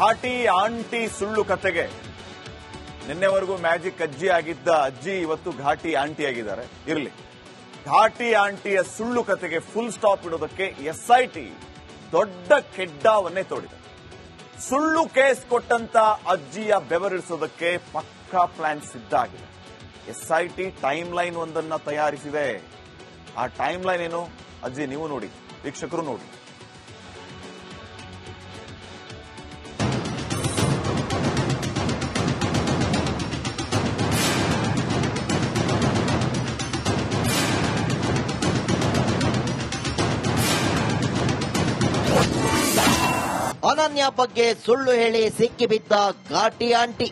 ಘಾಟಿ aunty ಸುಳ್ಳು ಕತೆಗೆ. ನಿನ್ನೆವರೆಗೂ magic ಅಜ್ಜಿ ಆಗಿದ್ದ ಅಜ್ಜಿ ಇವತ್ತು ಘಾಟಿ ಆಂಟಿ ಆಗಿದ್ದಾರೆ. ಇರಲಿ. ಘಾಟಿ ಆಂಟಿಯ ಸುಳ್ಳು ಕತೆಗೆ ಫುಲ್ ಸ್ಟಾಪ್ ಇಡೋದಕ್ಕೆ ಎಸ್ಐಟಿ ದೊಡ್ಡ ಕೆಡ್ಡಾವನ್ನೇ ತೋಡಿದೆ. ಸುಳ್ಳು ಕೇಸ್ ಕೊಟ್ಟಂತ ಅಜ್ಜಿಯ ಬೆವರಿಸೋದಕ್ಕೆ ಪಕ್ಕಾ ಪ್ಲಾನ್ ಸಿದ್ಧ ಆಗಿದೆ ಎಸ್ಐಟಿ ಟೈಮ್ ಲೈನ್ ಒಂದನ್ನ ತಯಾರಿಸಿದೆ. ಆ ಟೈಮ್ ಲೈನ್ ಏನು? ಅಜ್ಜಿ, ನೀವು ನೋಡಿ. ವೀಕ್ಷಕರು ನೋಡಿ. ಅನನ್ಯ ಬಗ್ಗೆ ಸುಳ್ಳು ಹೇಳಿ ಸಿಕ್ಕಿಬಿದ್ದ ಘಾಟಿ ಆಂಟಿ.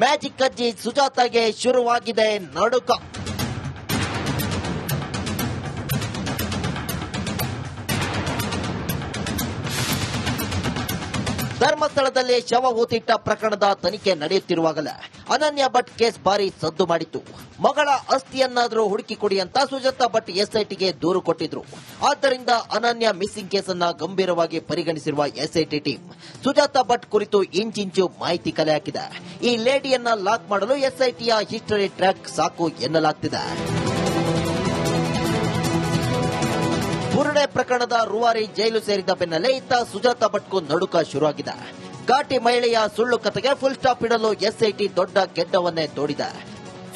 ಮ್ಯಾಜಿಕ್ ಅಜ್ಜಿ ಸುಜಾತಾಗೆ ಶುರುವಾಗಿದೆ ನಡುಕ. ಧರ್ಮಸ್ಥಳದಲ್ಲಿ ಶವ ಹೂತಿಟ್ಟ ಪ್ರಕರಣದ ತನಿಖೆ ನಡೆಯುತ್ತಿರುವಾಗಲೇ ಅನನ್ಯ ಭಟ್ ಕೇಸ್ ಭಾರಿ ಸದ್ದು ಮಾಡಿತ್ತು. ಮಗಳ ಅಸ್ಥಿಯನ್ನಾದರೂ ಹುಡುಕಿ ಕೊಡಿ ಅಂತ ಸುಜಾತಾ ಭಟ್ ಎಸ್ಐಟಿಗೆ ದೂರು ಕೊಟ್ಟಿದ್ರು. ಆದ್ದರಿಂದ ಅನನ್ಯ ಮಿಸ್ಸಿಂಗ್ ಕೇಸನ್ನ ಗಂಭೀರವಾಗಿ ಪರಿಗಣಿಸಿರುವ ಎಸ್ಐಟಿ ಟೀಮ್ ಸುಜಾತಾ ಭಟ್ ಕುರಿತು ಇಂಚಿಂಚು ಮಾಹಿತಿ ಕಲೆ ಹಾಕಿದೆ. ಈ ಲೇಡಿಯನ್ನ ಲಾಕ್ ಮಾಡಲು ಎಸ್ಐಟಿಯ ಹಿಸ್ಟರಿ ಟ್ರ್ಯಾಕ್ ಸಾಕು ಎನ್ನಲಾಗ್ತಿದೆ. ಬುರುಡೆ ಪ್ರಕರಣದ ರೂವಾರಿ ಜೈಲು ಸೇರಿದ ಬೆನ್ನಲ್ಲೇ ಇತ್ತ ಸುಜಾತಾ ಭಟ್ಗೂ ನಡುಕ ಶುರುವಾಗಿದೆ. ಘಾಟಿ ಮಹಿಳೆಯ ಸುಳ್ಳು ಕತೆಗೆ ಫುಲ್ ಸ್ಟಾಪ್ ಇಡಲು ಎಸ್ಐಟಿ ದೊಡ್ಡ ಗೆಡ್ಡವನ್ನೇ ತೋಡಿದೆ.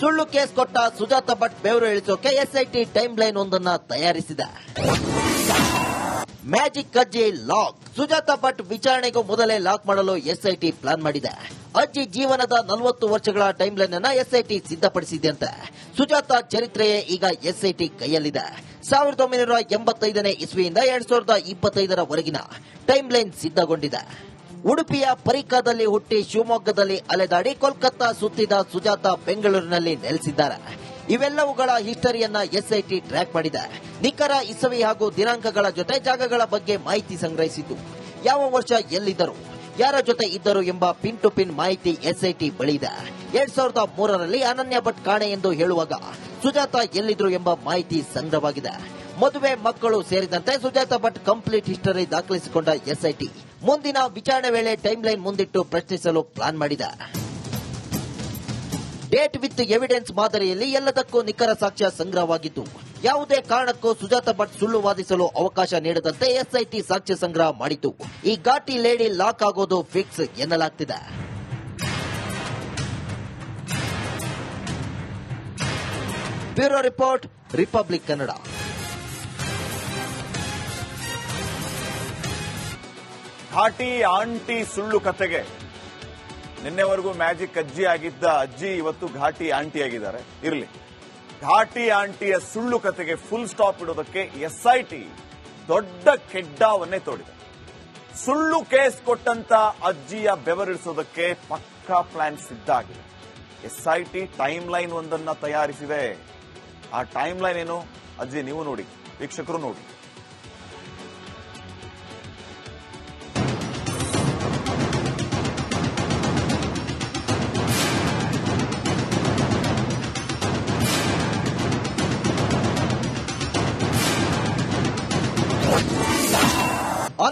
ಸುಳ್ಳು ಕೇಸ್ ಕೊಟ್ಟ ಸುಜಾತಾ ಭಟ್ ಬೆವರು ಇಳಿಸೋಕೆ ಎಸ್ಐಟಿ ಟೈಮ್ ಲೈನ್ ಒಂದನ್ನ ತಯಾರಿಸಿದೆ. ಮ್ಯಾಜಿಕ್ ಅಜ್ಜಿ ಲಾಕ್. ಸುಜಾತಾ ಭಟ್ ವಿಚಾರಣೆಗೂ ಮೊದಲೇ ಲಾಕ್ ಮಾಡಲು ಎಸ್ಐಟಿ ಪ್ಲಾನ್ ಮಾಡಿದೆ. ಅಜ್ಜಿ ಜೀವನದ ನಲವತ್ತು ವರ್ಷಗಳ ಟೈಮ್ ಲೈನ್ ಅನ್ನ ಎಸ್ಐಟಿ ಸಿದ್ಧಪಡಿಸಿದೆಯಂತೆ. ಸುಜಾತಾ ಚರಿತ್ರೆಯೇ ಈಗ ಎಸ್ಐಟಿ ಕೈಯಲ್ಲಿದೆ. ಸಾವಿರದ ಒಂಬೈನೂರ ಎಂಬತ್ತೈದನೇ ಇಸ್ವಿಯಿಂದ ಎರಡ್ ಸಾವಿರದ ಇಪ್ಪತ್ತೈದರವರೆಗಿನ ಟೈಮ್ ಲೈನ್ ಸಿದ್ಧಗೊಂಡಿದೆ. ಉಡುಪಿಯ ಪರಿಕಾದಲ್ಲಿ ಹುಟ್ಟಿ ಶಿವಮೊಗ್ಗದಲ್ಲಿ ಅಲೆದಾಡಿ ಕೋಲ್ಕತ್ತಾ ಸುತ್ತಿದ ಸುಜಾತ ಬೆಂಗಳೂರಿನಲ್ಲಿ ನೆಲೆಸಿದ್ದಾರೆ. ಇವೆಲ್ಲವುಗಳ ಹಿಸ್ಟರಿಯನ್ನ ಎಸ್ಐಟಿ ಟ್ರ್ಯಾಕ್ ಮಾಡಿದೆ. ನಿಖರ ಇಸವಿ ಹಾಗೂ ದಿನಾಂಕಗಳ ಜೊತೆ ಜಾಗಗಳ ಬಗ್ಗೆ ಮಾಹಿತಿ ಸಂಗ್ರಹಿಸಿತು ಯಾವ ವರ್ಷ ಎಲ್ಲಿದ್ದರು ಯಾರ ಜೊತೆ ಇದ್ದರು ಎಂಬ ಪಿನ್ ಟು ಪಿನ್ ಮಾಹಿತಿ ಎಸ್ಐಟಿ ಬಳಿ ಇದೆ ಎರಡ್ ಸಾವಿರದ ಮೂರರಲ್ಲಿ ಅನನ್ಯ ಭಟ್ ಕಾಣೆ ಎಂದು ಹೇಳುವಾಗ ಸುಜಾತ ಎಲ್ಲಿದ್ರು ಎಂಬ ಮಾಹಿತಿ ಸಂಗ್ರಹವಾಗಿದೆ. ಮದುವೆ ಮಕ್ಕಳು ಸೇರಿದಂತೆ ಸುಜಾತ ಭಟ್ ಕಂಪ್ಲೀಟ್ ಹಿಸ್ಟರಿ ದಾಖಲಿಸಿಕೊಂಡ ಎಸ್ಐಟಿ. ಮುಂದಿನ ವಿಚಾರಣೆ ವೇಳೆ ಟೈಮ್ ಲೈನ್ ಮುಂದಿಟ್ಟು ಪ್ರಶ್ನಿಸಲು ಪ್ಲಾನ್ ಮಾಡಿದೆ. ಡೇಟ್ ವಿತ್ ಎವಿಡೆನ್ಸ್ ಮಾದರಿಯಲ್ಲಿ ಎಲ್ಲದಕ್ಕೂ ನಿಖರ ಸಾಕ್ಷ್ಯ ಸಂಗ್ರಹವಾಗಿದ್ದು ಯಾವುದೇ ಕಾರಣಕ್ಕೂ ಸುಜಾತ ಭಟ್ ಸುಳ್ಳು ವಾದಿಸಲು ಅವಕಾಶ ನೀಡದಂತೆ ಎಸ್ಐಟಿ ಸಾಕ್ಷ್ಯ ಸಂಗ್ರಹ ಮಾಡಿತು. ಈ ಘಾಟಿ ಲೇಡಿ ಲಾಕ್ ಆಗೋದು fix ಎನ್ನಲಾಗ್ತಿದೆ. Bureau report, Republic Kannada. ಘಾಟಿ ಆಂಟಿ ಸುಳ್ಳು ಕಥೆಗೆ ನಿನ್ನೆವರೆಗೂ ಮ್ಯಾಜಿಕ್ ಅಜ್ಜಿ ಆಗಿದ್ದ ಅಜ್ಜಿ ಇವತ್ತು ಘಾಟಿ ಆಂಟಿ ಆಗಿದ್ದಾರೆ ಇರಲಿ. ಘಾಟಿ ಆಂಟಿಯ ಸುಳ್ಳು ಕತೆಗೆ ಫುಲ್ ಸ್ಟಾಪ್ ಇಡೋದಕ್ಕೆ ಎಸ್ಐಟಿ ದೊಡ್ಡ ಕೆಡ್ಡವನ್ನೇ ತೋಡಿದೆ. ಸುಳ್ಳು ಕೇಸ್ ಕೊಟ್ಟಂತ ಅಜ್ಜಿಯ ಬೆವರಿಸೋದಕ್ಕೆ ಪಕ್ಕಾ ಪ್ಲಾನ್ ಸಿದ್ಧಾಗಿದೆ ಎಸ್ಐಟಿ ಟೈಮ್ ಲೈನ್ ಒಂದನ್ನ ತಯಾರಿಸಿದೆ. ಆ ಟೈಮ್ ಲೈನ್ ಏನು? ಅಜ್ಜಿ, ನೀವು ನೋಡಿ, ವೀಕ್ಷಕರು ನೋಡಿ.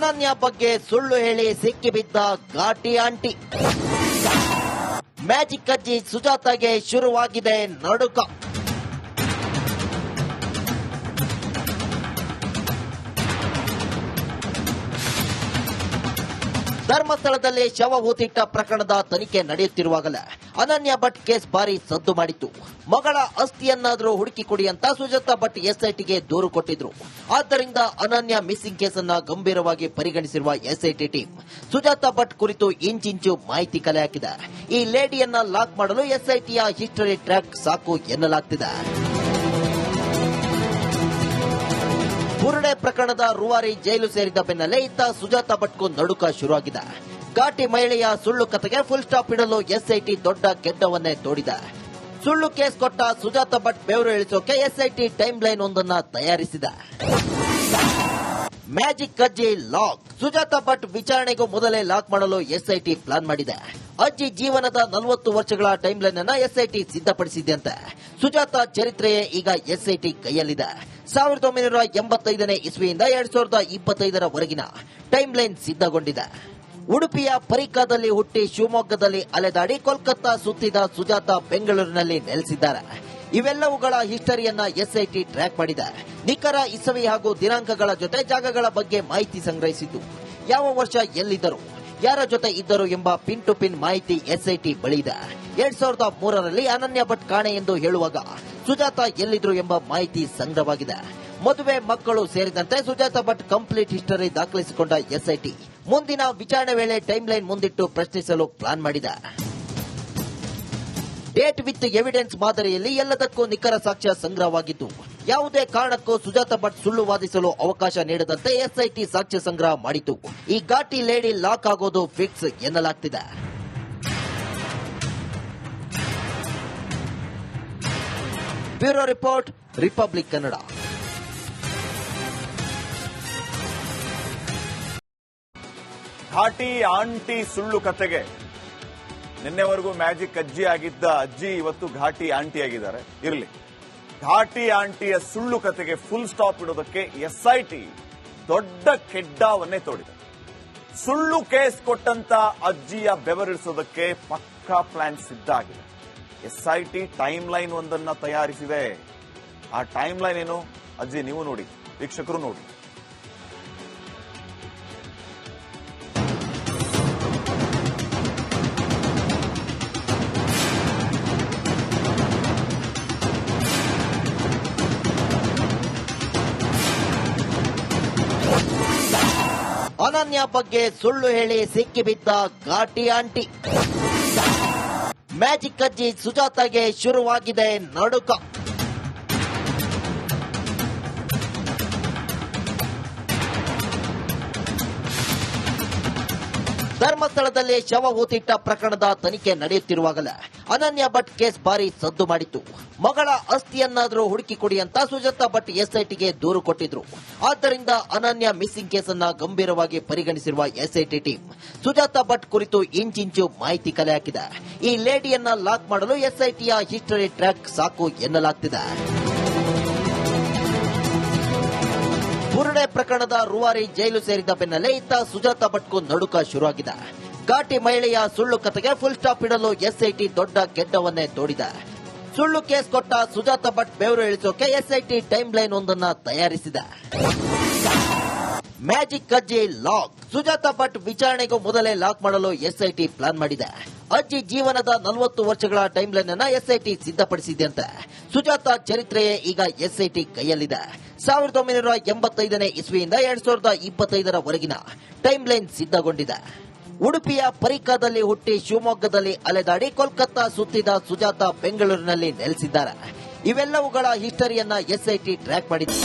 ಅನನ್ಯ ಬಗ್ಗೆ ಸುಳ್ಳು ಹೇಳಿ ಸಿಕ್ಕಿಬಿದ್ದ ಘಾಟಿ ಆಂಟಿ. ಮ್ಯಾಜಿಕ್ ಅಜ್ಜಿ ಸುಜಾತಾಗೆ ಶುರುವಾಗಿದೆ ನಡುಕ. ಧರ್ಮಸ್ಥಳದಲ್ಲಿ ಶವ ಹೂತಿಟ್ಟ ಪ್ರಕರಣದ ತನಿಖೆ ನಡೆಯುತ್ತಿರುವಾಗಲೇ ಅನನ್ಯ ಭಟ್ ಕೇಸ್ ಭಾರಿ ಸದ್ದು ಮಾಡಿತ್ತು. ಮಗಳ ಅಸ್ಥಿಯನ್ನಾದರೂ ಹುಡುಕಿ ಕೊಡಿ ಅಂತ ಸುಜಾತಾ ಭಟ್ ಎಸ್ಐಟಿಗೆ ದೂರು ಕೊಟ್ಟಿದ್ರು. ಆದ್ದರಿಂದ ಅನನ್ಯ ಮಿಸ್ಸಿಂಗ್ ಕೇಸನ್ನ ಗಂಭೀರವಾಗಿ ಪರಿಗಣಿಸಿರುವ ಎಸ್ಐಟಿ ಟೀಮ್ ಸುಜಾತಾ ಭಟ್ ಕುರಿತು ಇಂಚಿಂಚು ಮಾಹಿತಿ ಕಲೆ ಹಾಕಿದೆ. ಈ ಲೇಡಿಯನ್ನ ಲಾಕ್ ಮಾಡಲು ಎಸ್ಐಟಿಯ ಹಿಸ್ಟರಿ ಟ್ರ್ಯಾಕ್ ಸಾಕು ಎನ್ನಲಾಗ್ತಿದೆ. ಬುರುಡೆ ಪ್ರಕರಣದ ರೂವಾರಿ ಜೈಲು ಸೇರಿದ ಬೆನ್ನಲ್ಲೇ ಇತ್ತ ಸುಜಾತಾ ಭಟ್ಗೂ ನಡುಕ ಶುರುವಾಗಿದೆ. ಘಾಟಿ ಮಹಿಳೆಯ ಸುಳ್ಳು ಕತೆಗೆ ಫುಲ್ ಸ್ಟಾಪ್ ಇಡಲು ಎಸ್ಐಟಿ ದೊಡ್ಡ ಗೆಡ್ಡವನ್ನೇ ತೋಡಿದೆ. ಸುಳ್ಳು ಕೇಸ್ ಕೊಟ್ಟ ಸುಜಾತಾ ಭಟ್ ಬೆವರು ಇಳಿಸೋಕೆ ಎಸ್ಐಟಿ ಟೈಮ್ ಲೈನ್ ಒಂದನ್ನ ತಯಾರಿಸಿದೆ. ಮ್ಯಾಜಿಕ್ ಅಜ್ಜಿ ಲಾಕ್. ಸುಜಾತಾ ಭಟ್ ವಿಚಾರಣೆಗೂ ಮೊದಲೇ ಲಾಕ್ ಮಾಡಲು ಎಸ್ಐಟಿ ಪ್ಲಾನ್ ಮಾಡಿದೆ. ಅಜ್ಜಿ ಜೀವನದ ನಲವತ್ತು ವರ್ಷಗಳ ಟೈಮ್ ಲೈನ್ ಅನ್ನ ಎಸ್ಐಟಿ ಸಿದ್ಧಪಡಿಸಿದೆಯಂತೆ. ಸುಜಾತಾ ಚರಿತ್ರೆಯೇ ಈಗ ಎಸ್ಐಟಿ ಕೈಯಲ್ಲಿದೆ. ಸಾವಿರದ ಒಂಬೈನೂರ ಎಂಬತ್ತೈದನೇ ಇಸ್ವಿಯಿಂದ ಎರಡ್ ಸಾವಿರದ ಇಪ್ಪತ್ತೈದರವರೆಗಿನ ಟೈಮ್ ಲೈನ್ ಸಿದ್ಧಗೊಂಡಿದೆ. ಉಡುಪಿಯ ಪರಿಕಾದಲ್ಲಿ ಹುಟ್ಟಿ ಶಿವಮೊಗ್ಗದಲ್ಲಿ ಅಲೆದಾಡಿ ಕೋಲ್ಕತ್ತಾ ಸುತ್ತಿದ ಸುಜಾತ ಬೆಂಗಳೂರಿನಲ್ಲಿ ನೆಲೆಸಿದ್ದಾರೆ. ಇವೆಲ್ಲವುಗಳ ಹಿಸ್ಟರಿಯನ್ನ ಎಸ್ಐಟಿ ಟ್ರ್ಯಾಕ್ ಮಾಡಿದೆ. ನಿಖರ ಇಸವಿ ಹಾಗೂ ದಿನಾಂಕಗಳ ಜೊತೆ ಜಾಗಗಳ ಬಗ್ಗೆ ಮಾಹಿತಿ ಸಂಗ್ರಹಿಸಿದ್ದು, ಯಾವ ವರ್ಷ ಎಲ್ಲಿದ್ದರು, ಯಾರ ಜೊತೆ ಇದ್ದರು ಎಂಬ ಪಿನ್ ಟು ಪಿನ್ ಮಾಹಿತಿ ಎಸ್ಐಟಿ ಬಳಿದ ಎರಡ್ ಸಾವಿರದ ಮೂರರಲ್ಲಿ ಅನನ್ಯ ಭಟ್ ಕಾಣೆ ಎಂದು ಹೇಳುವಾಗ ಸುಜಾತ ಎಲ್ಲಿದ್ರು ಎಂಬ ಮಾಹಿತಿ ಸಂಗ್ರಹವಾಗಿದೆ. ಮದುವೆ ಮಕ್ಕಳು ಸೇರಿದಂತೆ ಸುಜಾತ ಭಟ್ ಕಂಪ್ಲೀಟ್ ಹಿಸ್ಟರಿ ದಾಖಲಿಸಿಕೊಂಡ ಎಸ್ಐಟಿ. ಮುಂದಿನ ವಿಚಾರಣೆ ವೇಳೆ ಟೈಮ್ ಲೈನ್ ಮುಂದಿಟ್ಟು ಪ್ರಶ್ನಿಸಲು ಪ್ಲಾನ್ ಮಾಡಿದೆ. ಡೇಟ್ ವಿತ್ ಎವಿಡೆನ್ಸ್ ಮಾದರಿಯಲ್ಲಿ ಎಲ್ಲದಕ್ಕೂ ನಿಖರ ಸಾಕ್ಷ್ಯ ಸಂಗ್ರಹವಾಗಿದ್ದು, ಯಾವುದೇ ಕಾರಣಕ್ಕೂ ಸುಜಾತ ಭಟ್ ಸುಳ್ಳು ವಾದಿಸಲು ಅವಕಾಶ ನೀಡದಂತೆ ಎಸ್ಐಟಿ ಸಾಕ್ಷ್ಯ ಸಂಗ್ರಹ ಮಾಡಿತು. ಈ ಘಾಟಿ ಲೇಡಿ ಲಾಕ್ ಆಗೋದು fix ಎನ್ನಲಾಗ್ತಿದೆ. Bureau report, Republic Kannada. ಘಾಟಿ ಆಂಟಿ ಸುಳ್ಳು ಕತೆಗೆ. ನಿನ್ನೆವರೆಗೂ ಮ್ಯಾಜಿಕ್ ಅಜ್ಜಿ ಆಗಿದ್ದ ಅಜ್ಜಿ ಇವತ್ತು ಘಾಟಿ ಆಂಟಿ ಆಗಿದ್ದಾರೆ ಇರಲಿ. ಘಾಟಿ ಆಂಟಿಯ ಸುಳ್ಳು ಕತೆಗೆ ಫುಲ್ ಸ್ಟಾಪ್ ಇಡೋದಕ್ಕೆ ಎಸ್ಐಟಿ ದೊಡ್ಡ ಕೆಡ್ಡಾವನ್ನೇ ತೋಡಿದೆ. ಸುಳ್ಳು ಕೇಸ್ ಕೊಟ್ಟಂತ ಅಜ್ಜಿಯ ಬೆವರಿಸೋದಕ್ಕೆ ಪಕ್ಕಾ ಪ್ಲಾನ್ ಸಿದ್ಧ ಆಗಿದೆ. ಎಸ್ಐಟಿ ಟೈಮ್ ಲೈನ್ ಒಂದನ್ನ ತಯಾರಿಸಿದೆ. ಆ ಟೈಮ್ ಲೈನ್ ಏನು? ಅಜ್ಜಿ, ನೀವು ನೋಡಿ. ವೀಕ್ಷಕರು ನೋಡಿ. ಅನನ್ಯ ಬಗ್ಗೆ ಸುಳ್ಳು ಹೇಳಿ ಸಿಕ್ಕಿಬಿದ್ದ ಘಾಟಿ ಆಂಟಿ. ಮ್ಯಾಜಿಕ್ ಅಜ್ಜಿ ಸುಜಾತಾಗೆ ಶುರುವಾಗಿದೆ ನಡುಕ. ಧರ್ಮಸ್ಥಳದಲ್ಲಿ ಶವ ಹೂತಿಟ್ಟ ಪ್ರಕರಣದ ತನಿಖೆ ನಡೆಯುತ್ತಿರುವಾಗಲೇ ಅನನ್ಯ ಭಟ್ ಕೇಸ್ ಭಾರಿ ಸದ್ದು ಮಾಡಿತ್ತು. ಮಗಳ ಅಸ್ಥಿಯನ್ನಾದರೂ ಹುಡುಕಿ ಕೊಡಿ ಅಂತ ಸುಜಾತಾ ಭಟ್ ಎಸ್ಐಟಿಗೆ ದೂರು ಕೊಟ್ಟಿದ್ರು. ಆದ್ದರಿಂದ ಅನನ್ಯ ಮಿಸ್ಸಿಂಗ್ ಕೇಸನ್ನ ಗಂಭೀರವಾಗಿ ಪರಿಗಣಿಸಿರುವ ಎಸ್ಐಟಿ ಟೀಮ್ ಸುಜಾತಾ ಭಟ್ ಕುರಿತು ಇಂಚಿಂಚು ಮಾಹಿತಿ ಕಲೆ ಹಾಕಿದೆ. ಈ ಲೇಡಿಯನ್ನ ಲಾಕ್ ಮಾಡಲು ಎಸ್ಐಟಿಯ ಹಿಸ್ಟರಿ ಟ್ರ್ಯಾಕ್ ಸಾಕು ಎನ್ನಲಾಗ್ತಿದೆ. ಬುರುಡೆ ಪ್ರಕರಣದ ರೂವಾರಿ ಜೈಲು ಸೇರಿದ ಬೆನ್ನಲ್ಲೇ ಇತ್ತ ಸುಜಾತಾ ಭಟ್ಗೂ ನಡುಕ ಶುರುವಾಗಿದೆ. ಘಾಟಿ ಮಹಿಳೆಯ ಸುಳ್ಳು ಕಥೆಗೆ ಫುಲ್ ಸ್ಟಾಪ್ ಇಡಲು ಎಸ್ಐಟಿ ದೊಡ್ಡ ಗೆಡ್ಡವನ್ನೇ ತೋಡಿದೆ. ಸುಳ್ಳು ಕೇಸ್ ಕೊಟ್ಟ ಸುಜಾತ ಭಟ್ ಬೆವರು ಇಳಿಸೋಕೆ ಎಸ್ಐಟಿ ಟೈಮ್ ಲೈನ್ ಒಂದನ್ನ ತಯಾರಿಸಿದೆ. ಮ್ಯಾಜಿಕ್ ಅಜ್ಜಿ ಲಾಕ್. ಸುಜಾತ ಭಟ್ ವಿಚಾರಣೆಗೂ ಮೊದಲೇ ಲಾಕ್ ಮಾಡಲು ಎಸ್ಐಟಿ ಪ್ಲಾನ್ ಮಾಡಿದೆ. ಅಜ್ಜಿ ಜೀವನದ ನಲವತ್ತು ವರ್ಷಗಳ ಟೈಮ್ ಲೈನ್ ಅನ್ನ ಎಸ್ಐಟಿ ಸಿದ್ಧಪಡಿಸಿದೆಯಂತೆ. ಸುಜಾತ ಚರಿತ್ರೆಯೇ ಈಗ ಎಸ್ಐಟಿ ಕೈಯಲ್ಲಿದೆ. ಸಾವಿರದ ಒಂಬೈನೂರ ಎಂಬತ್ತೈದನೇ ಇಸ್ವಿಯಿಂದ ಎರಡ್ ಸಾವಿರದ ಇಪ್ಪತ್ತೈದರವರೆಗಿನ ಟೈಮ್ ಲೈನ್ ಸಿದ್ಧಗೊಂಡಿದೆ. ಉಡುಪಿಯ ಪರಿಕಾದಲ್ಲಿ ಹುಟ್ಟಿ ಶಿವಮೊಗ್ಗದಲ್ಲಿ ಅಲೆದಾಡಿ ಕೋಲ್ಕತ್ತಾ ಸುತ್ತಿದ ಸುಜಾತ ಬೆಂಗಳೂರಿನಲ್ಲಿ ನೆಲೆಸಿದ್ದಾರೆ. ಇವೆಲ್ಲವುಗಳ ಹಿಸ್ಟರಿಯನ್ನ ಎಸ್ಐಟಿ ಟ್ರ್ಯಾಕ್ ಮಾಡಿದೆ.